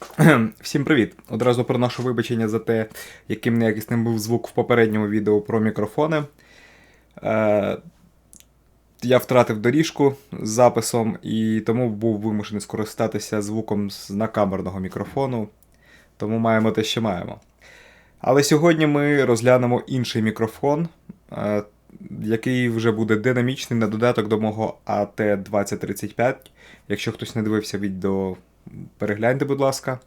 Всім привіт! Одразу приношу вибачення за те, яким неякісним був звук в попередньому відео про мікрофони. Е, я втратив доріжку з записом і тому був вимушений скористатися звуком з накамерного мікрофону. Тому маємо те, що маємо. Але сьогодні ми розглянемо інший мікрофон, е, який вже буде динамічний на додаток до мого AT2035. Якщо хтось не дивився відео, перегляньте, будь ласка.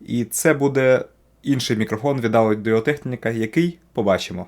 І це буде інший мікрофон від аудіотехніка, який побачимо.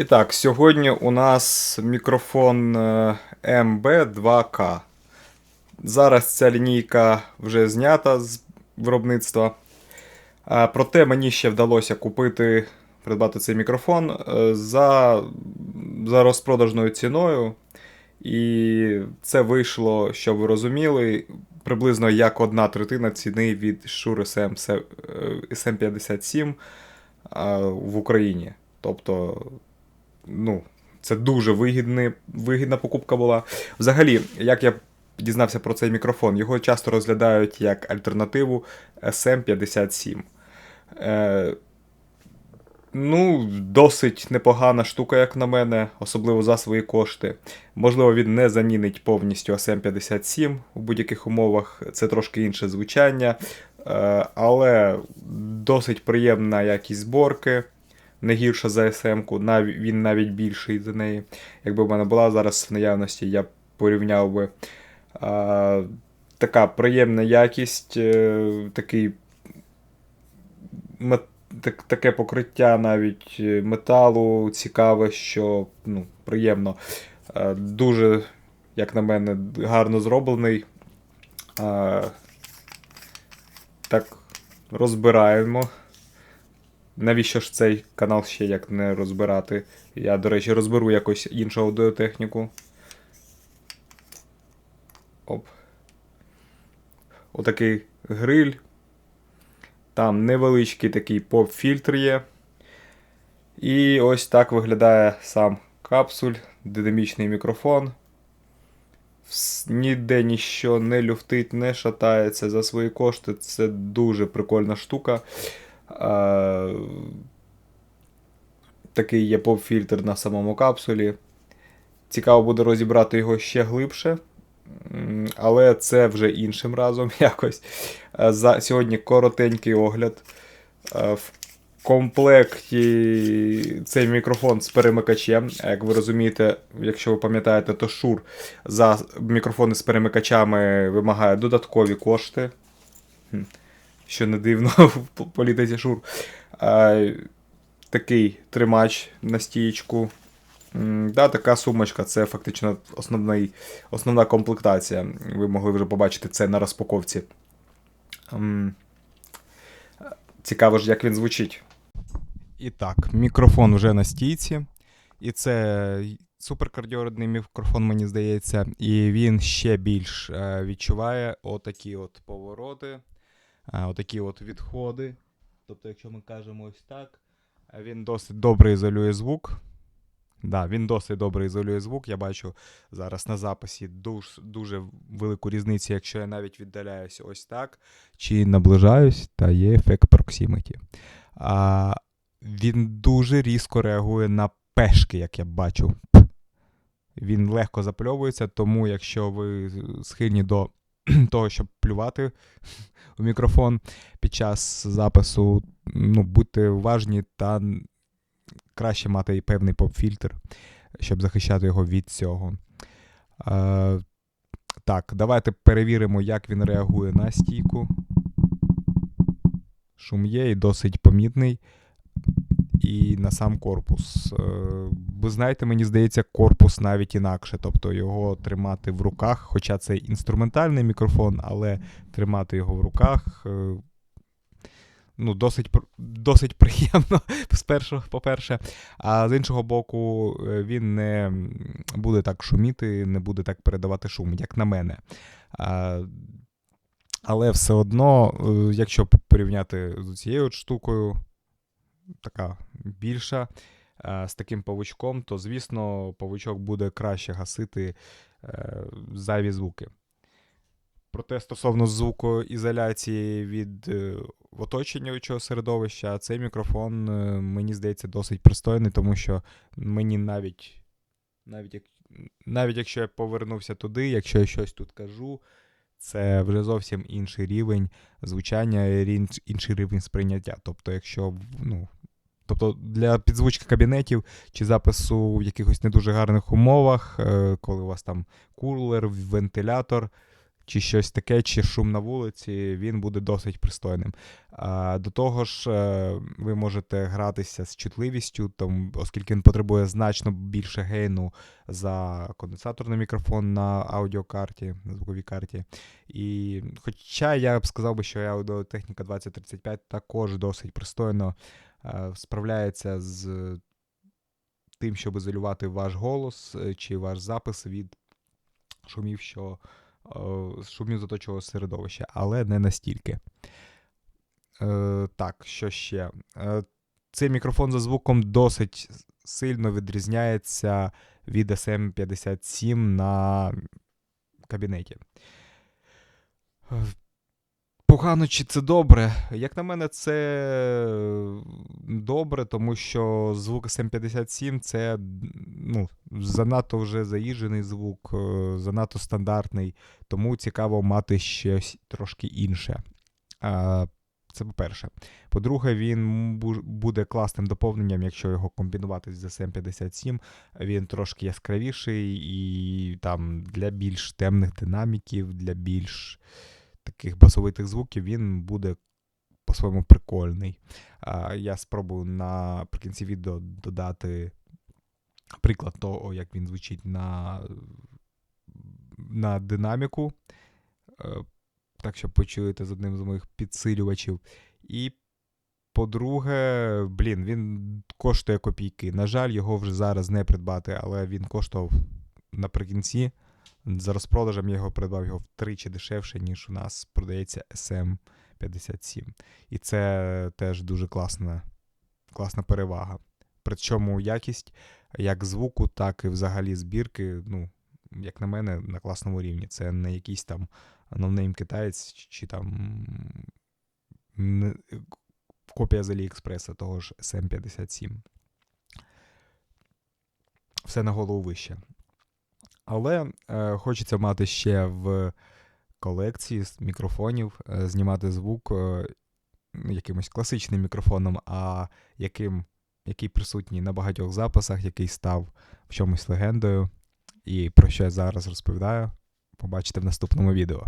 І так, сьогодні у нас мікрофон е, MB2K. Зараз ця лінійка вже знята з виробництва. Проте мені ще вдалося купити, придбати цей мікрофон е, за, за розпродажною ціною. І це вийшло, щоб ви розуміли, приблизно як одна третина ціни від Shure SM, е, SM57 в Україні. Тобто, ну, це дуже вигідний, вигідна покупка була. Взагалі, як я дізнався про цей мікрофон, його часто розглядають як альтернативу SM57. Е, ну, досить непогана штука, як на мене, особливо за свої кошти. Можливо, він не замінить повністю SM57 у будь-яких умовах, це трошки інше звучання. Е, але досить приємна якість зборки. Не гірша за SM-ку, нав... він навіть більший за неї. Якби в мене була зараз в наявності, я порівняв би. А, така приємна якість, е, такий мет... так, таке покриття навіть е, металу цікаве, що ну, приємно. А, дуже, як на мене, гарно зроблений. А, так, розбираємо. Навіщо ж цей канал ще як не розбирати? Я, до речі, розберу якось іншу аудіотехніку. Оп. Отакий гриль. Там невеличкий такий поп-фільтр є. І ось так виглядає сам капсуль, динамічний мікрофон. ніде ніщо не люфтить, не шатається за свої кошти. Це дуже прикольна штука. Такий є поп-фільтр на самому капсулі. Цікаво буде розібрати його ще глибше. Але це вже іншим разом якось. За сьогодні коротенький огляд. В комплекті цей мікрофон з перемикачем. Як ви розумієте, якщо ви пам'ятаєте, то Шур за мікрофони з перемикачами вимагає додаткові кошти. Що не дивно в політиці Шур. Е, Такий тримач на стієчку. Да, така сумочка це фактично основний, основна комплектація. Ви могли вже побачити це на розпаковці. Цікаво ж, як він звучить. І так, мікрофон вже на стійці. І це суперкардіоридний мікрофон, мені здається. І він ще більш е, відчуває отакі от повороти, отакі от відходи. Тобто, якщо ми кажемо ось так, він досить добре ізолює звук. Да, він досить добре ізолює звук. Я бачу зараз на записі дуже, дуже велику різницю, якщо я навіть віддаляюсь ось так, чи наближаюсь, та є ефект проксиміті. А, він дуже різко реагує на пешки, як я бачу. Він легко запльовується, тому якщо ви схильні до того, щоб плювати у мікрофон під час запису, ну, будьте уважні та краще мати і певний поп-фільтр, щоб захищати його від цього. Е, так, давайте перевіримо, як він реагує на стійку. Шум є і досить помітний. І на сам корпус. Е, Ви знаєте, мені здається, корпус навіть інакше. Тобто його тримати в руках, хоча це інструментальний мікрофон, але тримати його в руках. е, Ну, досить, досить приємно, спершу, по-перше. А з іншого боку, е, він не буде так шуміти, не буде так передавати шум, як на мене. А, але все одно, якщо порівняти з цією штукою, така більша, е, з таким павучком, то, звісно, павучок буде краще гасити е, зайві звуки. Проте стосовно звукоізоляції від е, оточуючого середовища, цей мікрофон, мені здається, досить пристойний, тому що мені навіть, навіть, як, навіть якщо я повернувся туди, якщо я щось тут кажу, це вже зовсім інший рівень звучання, інший рівень сприйняття. Тобто, якщо ну, тобто для підзвучки кабінетів чи запису в якихось не дуже гарних умовах, е, коли у вас там кулер, вентилятор чи щось таке, чи шум на вулиці, він буде досить пристойним. До того ж, е, ви можете гратися з чутливістю, там, оскільки він потребує значно більше гейну за конденсаторний мікрофон на аудіокарті, на звуковій карті. І хоча я б сказав би, що аудіотехніка 2035 також досить пристойно справляється з тим, щоб ізолювати ваш голос е, чи ваш запис від шумів, що е, шумів з оточого середовища, але не настільки. Е, так, що ще? Е, цей мікрофон за звуком досить сильно відрізняється від SM57 на кабінеті. Погано чи це добре? Як на мене, це добре, тому що звук SM57 це ну, занадто вже заїжджений звук, е, занадто стандартний, тому цікаво мати щось трошки інше. Це по-перше. По-друге, він буде класним доповненням, якщо його комбінувати з SM57. Він трошки яскравіший і там для більш темних динаміків, для більш таких басовитих звуків він буде по-своєму прикольний. Я спробую наприкінці відео додати приклад того, як він звучить на, на динаміку. Е, Так що почуєте з одним з моїх підсилювачів. І по-друге, блін, він коштує копійки. На жаль, його вже зараз не придбати, але він коштував наприкінці. За розпродажем я його придбав його втричі дешевше, ніж у нас продається SM57. І це теж дуже класна, класна перевага. Причому якість як звуку, так і взагалі збірки ну, як на мене, на класному рівні. Це не якийсь там новнейм китаєць чи там копія з Аліекспреса того ж SM57. Все на голову вище. Але е, хочеться мати ще в колекції з мікрофонів, е, знімати звук е, якимось класичним мікрофоном, а яким, який присутній на багатьох записах, який став в чомусь легендою. І про що я зараз розповідаю, побачите в наступному відео.